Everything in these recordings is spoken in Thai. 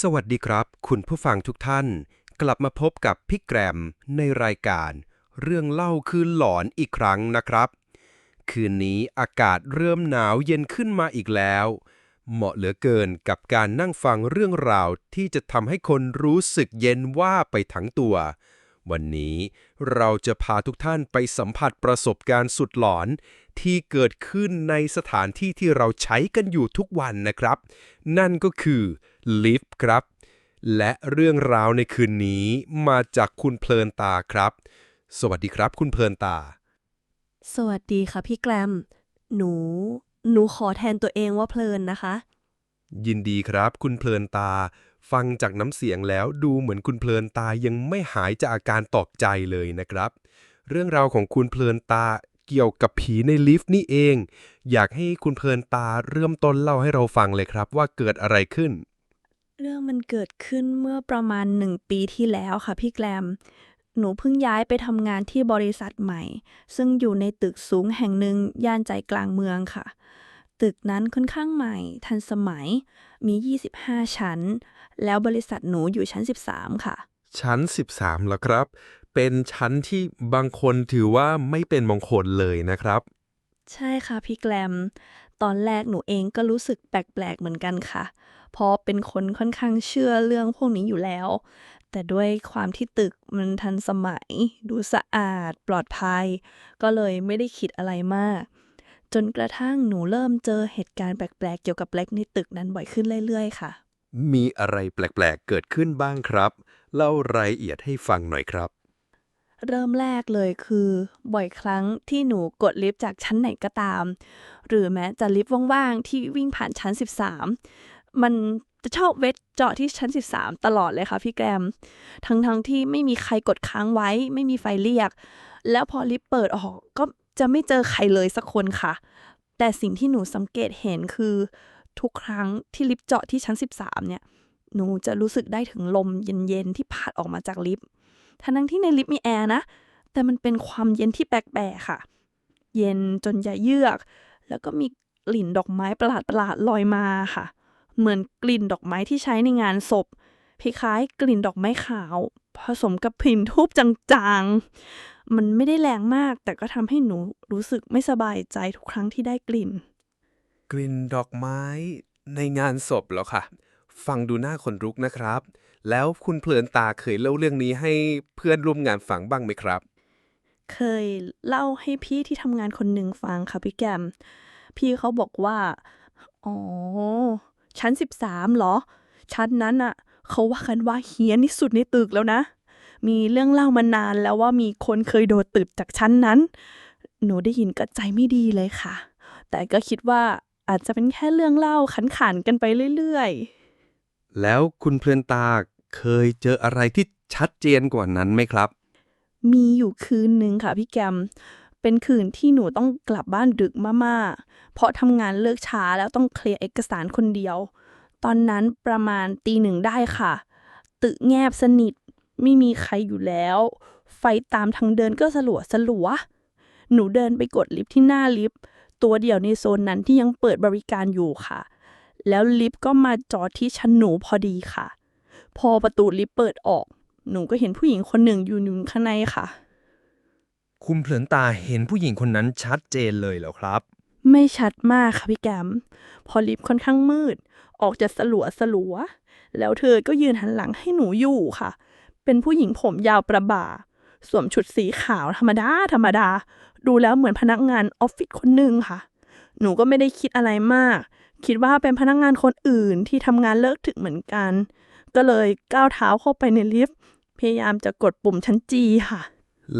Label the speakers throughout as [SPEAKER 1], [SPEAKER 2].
[SPEAKER 1] สวัสดีครับ คุณผู้ฟังทุกท่าน กลับมาพบกับพี่แกรมในรายการ เรื่องเล่าคืนหลอนอีกครั้งนะครับ คืนนี้อากาศเริ่มหนาวเย็นขึ้นมาอีกแล้ว เหมาะเหลือเกินกับการนั่งฟังเรื่องราวที่จะทำให้คนรู้สึกเย็นว่าไปทั้งตัว วันนี้เราจะพาทุกท่านไปสัมผัสประสบการณ์สุดหลอน ที่เกิดขึ้นในสถานที่ที่เราใช้กันอยู่ทุกวันนะครับ นั่นก็คือลิฟต์ครับ และเรื่องราวในคืนนี้มาจากคุณเพลินตาครับ สวัสดีครับคุณเพลินตา
[SPEAKER 2] สวัสดีค่ะพี่แกรม หนู หนูขอแทนตัวเองว่าเพลินนะคะ
[SPEAKER 1] ยินดีครับ คุณเพลินตา ฟังจากน้ำเสียงแล้วดูเหมือนคุณเพลินตายังไม่หายจากอาการตกใจเลยนะครับ เรื่องราวของคุณเพลินตาเกี่ยวกับผีในลิฟต์นี่เอง อยากให้คุณเพลินตาเริ่มต้นเล่าให้เราฟังเลยครับ ว่าเกิดอะไรขึ้น
[SPEAKER 2] เรื่องมันเกิดขึ้นเมื่อประมาณหนึ่งปีที่แล้วค่ะพี่แกรม หนูเพิ่งย้ายไปทำงานที่บริษัทใหม่ ซึ่งอยู่ในตึกสูงแห่งหนึ่งย่านใจกลางเมืองค่ะ ตึกนั้นค่อนข้างใหม่ ทันสมัยมี 25 ชั้น แล้วบริษัทหนูอยู่ชั้น 13 ค่ะ
[SPEAKER 1] ชั้น 13แล้วครับ เป็นชั้นที่บางคนถือว่าไม่เป็นมงคลเลยนะครับ
[SPEAKER 2] ใช่ค่ะพี่แกรมตอนแรกหนูเองก็รู้สึกแปลกๆเหมือนกันค่ะ เพราะเป็นคนค่อนข้างเชื่อเรื่องพวกนี้อยู่แล้ว แต่ด้วยความที่ตึกมันทันสมัย ดูสะอาด ปลอดภัย ก็เลยไม่ได้คิดอะไรมาก จนกระทั่งหนูเริ่มเจอเหตุการณ์แปลกๆ เกี่ยวกับแบล็กในตึกนั้นบ่อยขึ้นเรื่อยๆ ค่ะ
[SPEAKER 1] มีอะไรแปลกๆ เกิดขึ้นบ้างครับ เล่ารายละเอียดให้ฟังหน่อยครับ
[SPEAKER 2] เริ่มแรกเลยคือ บ่อยครั้งที่หนูกดลิฟต์จากชั้นไหนก็ตาม หรือแม้จะลิฟต์ว่างๆ ที่วิ่งผ่านชั้น 13 มันจะชอบเวทเจาะที่ชั้น 13 ตลอดเลยค่ะพี่แกรม ทั้งๆทที่ไม่มีใครกดค้างไว้ ไม่มีไฟเรียก แล้วพอลิฟต์เปิดออกก็จะไม่เจอใครเลยสักคนค่ะ แต่สิ่งที่หนูสังเกตเห็นคือ ทุกครั้งที่ลิฟต์เจาะที่ชั้น 13 เนี่ย หนูจะรู้สึกได้ถึงลมเย็นๆ ที่พัดออกมาจากลิฟต์ทั้งที่ในลิฟต์มีแอร์นะ แต่มันเป็นความเย็นที่แปลกๆค่ะ เย็นจนอย่าเยือก แล้วก็มีกลิ่นดอกไม้ประหลาดๆลอยมาค่ะ เหมือนกลิ่นดอกไม้ที่ใช้ในงานศพคล้ายๆกลิ่นดอกไม้ขาว ผสมกับกลิ่นทูบจางๆ มันไม่ได้แรงมาก แต่ก็ทำให้หนูรู้สึกไม่สบายใจทุกครั้งที่ได้กลิ่น
[SPEAKER 1] กลิ่นดอกไม้ในงานศพเหรอคะ ฟังดูน่าขนลุกนะครับ แล้วคุณเพลินตาเคยเล่าเรื่องนี้ให้เพื่อนร่วมงานฟังบ้างไหมครับ
[SPEAKER 2] เคยเล่าให้พี่ที่ทำงานคนหนึ่งฟังค่ะพี่แกม พี่เขาบอกว่า อ๋อ ชั้น 13เหรอ ชั้นนั้นอะเขาว่ากันว่าเฮี้ยนที่สุดในตึกแล้วนะ มีเรื่องเล่ามานานแล้วว่ามีคนเคยโดดตึกจากชั้นนั้น หนูได้ยินก็ใจไม่ดีเลยค่ะ แต่ก็คิดว่า อาจจะเป็นแค่เรื่องเล่าขันขานๆกันไปเรื่อยๆ
[SPEAKER 1] แล้วคุณเพลินตาเคยเจออะไรที่ชัดเจนกว่านั้นไหมครับ
[SPEAKER 2] มีอยู่คืนหนึ่งค่ะพี่แกม เป็นคืนที่หนูต้องกลับบ้านดึกมากๆ เพราะทำงานเลิกช้าแล้วต้องเคลียร์เอกสารคนเดียว ตอนนั้นประมาณตีหนึ่งได้ค่ะ ตึกแงบสนิท ไม่มีใครอยู่แล้ว ไฟตามทางเดินก็สลัวสลัวๆหนูเดินไปกดลิฟต์ที่หน้าลิฟต์ ตัวเดียวในโซนนั้นที่ยังเปิดบริการอยู่ค่ะ แล้วลิฟต์ก็มาจอดที่ชั้นหนูพอดีค่ะ พอประตูลิฟต์เปิดออก หนูก็เห็นผู้หญิงคนหนึ่งอยู่อยู่ข้างในค่ะ
[SPEAKER 3] คุณเพลินตาเห็นผู้หญิงคนนั้นชัดเจนเลยเหรอครับ
[SPEAKER 2] ไม่ชัดมากค่ะพี่แกม พอลิฟต์ค่อนข้างมืด ออกจะสลัวสลัวๆแล้วเธอก็ยืนหันหลังให้หนูอยู่ค่ะ เป็นผู้หญิงผมยาวประบ่าสวมชุดสีขาวธรรมดาธรรมดา ดูแล้วเหมือนพนักงานออฟฟิศคนหนึ่งค่ะ หนูก็ไม่ได้คิดอะไรมาก คิดว่าเป็นพนักงานคนอื่นที่ทำงานเลิกถึกเหมือนกัน ก็เลยก้าวเท้าเข้าไปในลิฟต์พยายามจะกดปุ่มชั้นจีค่ะ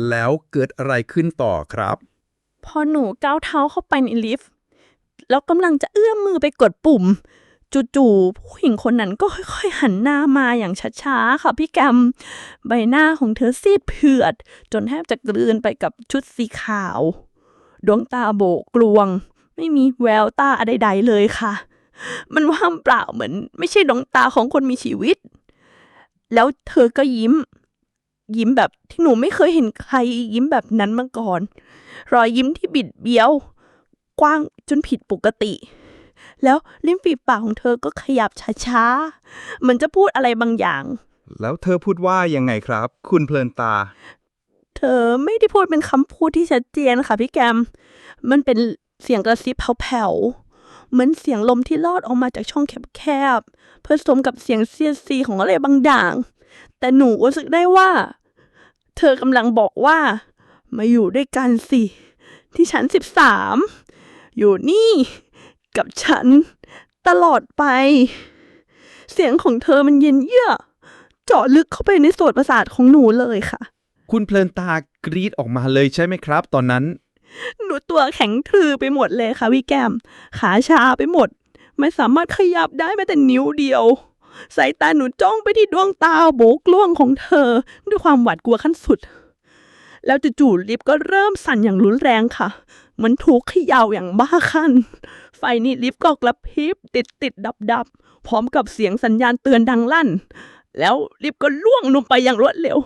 [SPEAKER 1] แล้วเกิดอะไรขึ้นต่อครับ
[SPEAKER 2] พอหนูก้าวเท้าเข้าไปในลิฟต์แล้วกำลังจะเอื้อมมือไปกดปุ่ม จู่ๆผู้หญิงคนนั้นก็ค่อย ๆ หันหน้ามาอย่างช้าๆ ค่ะพี่แกม ใบหน้าของเธอซีดเผือด จนแทบจะกลืนไปกับชุดสีขาว ดวงตาโบกกลวง ไม่มีแววตาใดๆเลยค่ะ มันว่างเปล่าเหมือน ไม่ใช่ดวงตาของคนมีชีวิต แล้วเธอก็ยิ้ม ยิ้มแบบที่หนูไม่เคยเห็นใครยิ้มแบบนั้นมาก่อน รอยยิ้มที่บิดเบี้ยว กว้างจนผิดปกติ แล้วลิ้นปีปากของเธอก็ขยับช้าๆเหมือนจะพูดอะไรบางอย่าง
[SPEAKER 4] แล้วเธอพูดว่ายังไงครับ คุณเพลินตา
[SPEAKER 2] เธอไม่ได้พูดเป็นคำพูดที่ชัดเจนค่ะพี่แกม มันเป็นเสียงกระซิบแผ่วๆ เหมือนเสียงลมที่ลอดออกมาจากช่องแคบๆผสมกับเสียงเสียดสีของอะไรบางอย่าง แต่หนูรู้สึกได้ว่า เธอกำลังบอกว่า มาอยู่ด้วยกันสิ ที่ชั้นสิบสามอยู่นี่ กับฉัน ตลอดไป เสียงของเธอมันเย็นเยือกเจาะลึกเข้าไปในโสดประสาทของหนูเลยค่ะ
[SPEAKER 4] คุณเพลินตากรีดออกมาเลยใช่ไหมครับ ตอนนั้น
[SPEAKER 2] หนูตัวแข็งทื่อไปหมดเลยค่ะพี่แก้ม ขาชาไปหมด ไม่สามารถขยับได้แม้แต่นิ้วเดียว สายตาหนูจ้องไปที่ดวงตาโบกล่วงของเธอ ด้วยความหวาดกลัวขั้นสุด แล้วจู่ๆลิฟต์ก็เริ่มสั่นอย่างรุนแรงค่ะเห มือนถูกเขย่าอย่างบ้าคลั่น ไฟนี่ลิฟต์ก็กระพริบติดติดดับดับๆพร้อมกับเสียงสัญญาณเตือนดังลั่น แล้วลิฟต์ก็ล่วงลงไปอย่างรวดเร็ว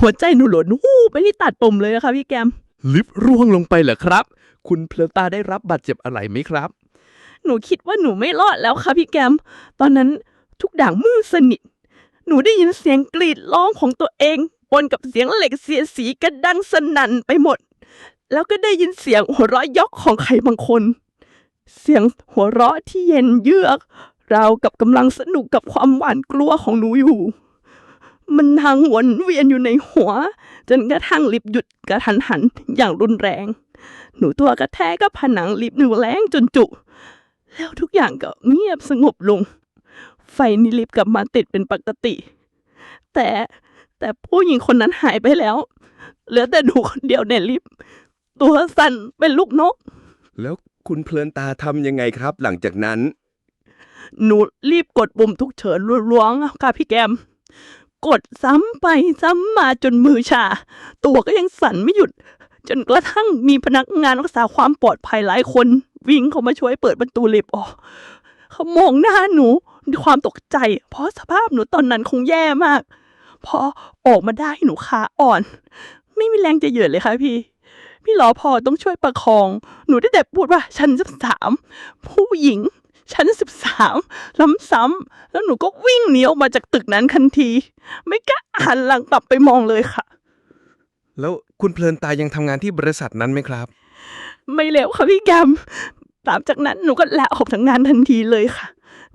[SPEAKER 2] หัวใจหนูหล่นหู้ไปที่ตัดปุ่มเลยอะค่ะพี่แกม
[SPEAKER 5] ลิฟต์ร่วงลงไปเหรอครับ คุณเพลินตาได้รับบาดเจ็บอะไรไหมครับ
[SPEAKER 2] หนูคิดว่าหนูไม่รอดแล้วค่ะพี่แกม ตอนนั้นทุกด่างมืดสนิท หนูได้ยินเสียงกรีดร้องของตัวเองปนกับเสียงเหล็กเสียดสีกระดังสนั่นไปหมด แล้วก็ได้ยินเสียงหัวเราะยอกของใครบางคน เสียงหัวเราะที่เย็นเยือกราวกับกำลังสนุกกับความหวานกลัวของหนูอยู่ มันทางวนเวียนอยู่ในหัว จนกระทั่งลิฟต์หยุดกระทันหันอย่างรุนแรง หนูตัวกระแทกกับผนังลิฟต์หนูแรงจนจุ แล้วทุกอย่างก็เงียบสงบลง ไฟในลิฟต์กลับมาติดเป็นปกติ แต่แต่ผู้หญิงคนนั้นหายไปแล้ว เหลือแต่หนูคนเดียวในลิฟต์ ตัวสั่นเป็นลูกนก
[SPEAKER 1] แล้วคุณเพลินตาทำยังไงครับ หลังจากนั้น
[SPEAKER 2] หนูรีบกดปุ่มทุกเฉินรัวๆค่ะพี่แกม กดซ้ำไปซ้ำมาจนมือชา ตัวก็ยังสั่นไม่หยุด จนกระทั่งมีพนักงานรักษาความปลอดภัยหลายคน วิ่งเข้ามาช่วยเปิดประตูลิฟต์ออกเขามองหน้าหนูด้วยความตกใจ เพราะสภาพหนูตอนนั้นคงแย่มาก พอออกมาได้หนูขาอ่อน ไม่มีแรงจะเหยือดเลยค่ะพี่ พี่หลอพอต้องช่วยประคอง หนูได้แต่พูดว่าชั้นสิบสามผู้หญิงชั้นสิบสามล้ำซ้ำแล้วหนูก็วิ่งหนีออกมาจากตึกนั้นทันที ไม่กล้าหันหลังกลับไปมองเลยค่ะ
[SPEAKER 3] แล้วคุณเพลินตายังทำงานที่บริษัทนั้นไหมครับ
[SPEAKER 2] ไม่เร็วค่ะพี่แกมหลังจากนั้นหนูก็ลาออกจากงานทันทีเลยค่ะ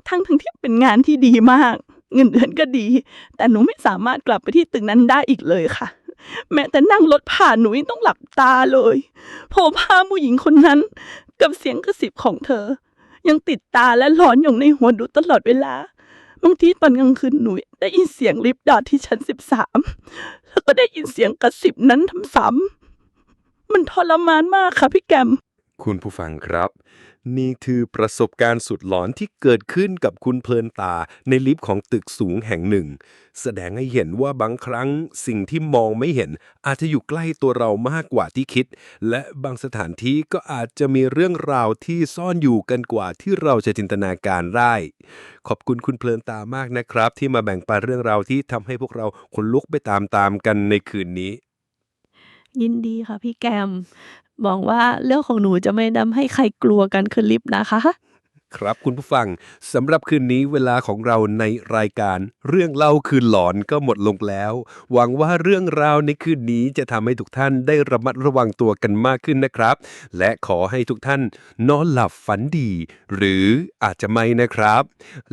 [SPEAKER 2] ทั้งทั้งที่เป็นงานที่ดีมาก เงินเดือนก็ดี แต่หนูไม่สามารถกลับไปที่ตึกนั้นได้อีกเลยค่ะ แม้แต่นั่งรถผ่านหนูยังต้องหลับตาเลยเพราะภาพผู้หญิงคนนั้น กับเสียงกระซิบของเธอ ยังติดตาและหลอนอยู่ในหัวดูตลอดเวลาบางทีตอนกลางคืนหนูได้ยินเสียงลิฟต์ดอดที่ชั้นสิบสามแล้วก็ได้ยินเสียงกระซิบนั้นทำซ้ำมันทรมานมากค่ะพี่แกม
[SPEAKER 1] คุณผู้ฟังครับ นี่คือประสบการณ์สุดหลอนที่เกิดขึ้นกับคุณเพลินตาในลิฟต์ของตึกสูงแห่งหนึ่ง แสดงให้เห็นว่าบางครั้งสิ่งที่มองไม่เห็น อาจจะอยู่ใกล้ตัวเรามากกว่าที่คิด และบางสถานที่ก็อาจจะมีเรื่องราวที่ซ่อนอยู่กันกว่าที่เราจะจินตนาการได้ ขอบคุณคุณเพลินตามากนะครับ ที่มาแบ่งปันเรื่องราวที่ทำให้พวกเราขนลุกไปตามๆกันในคืนนี้
[SPEAKER 2] ยินดีค่ะพี่แกม หวังว่าเรื่องของหนูจะไม่ทำให้ใครกลัวกันขึ้นลิฟต์นะคะ
[SPEAKER 1] ครับคุณผู้ฟังสำหรับคืนนี้เวลาของเราในรายการ เรื่องเล่าคืนหลอนก็หมดลงแล้ว หวังว่าเรื่องราวในคืนนี้จะทำให้ทุกท่านได้ระมัดระวังตัวกันมากขึ้นนะครับ และขอให้ทุกท่านนอนหลับฝันดี หรืออาจจะไม่นะครับ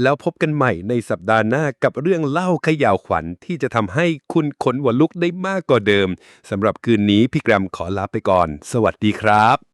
[SPEAKER 1] แล้วพบกันใหม่ในสัปดาห์หน้ากับเรื่องเล่าขย่าวขวัญที่จะทำให้คุณขนหัวลุกได้มากกว่าเดิมสำหรับคืนนี้พี่แกรมขอลาไปก่อน สวัสดีครับ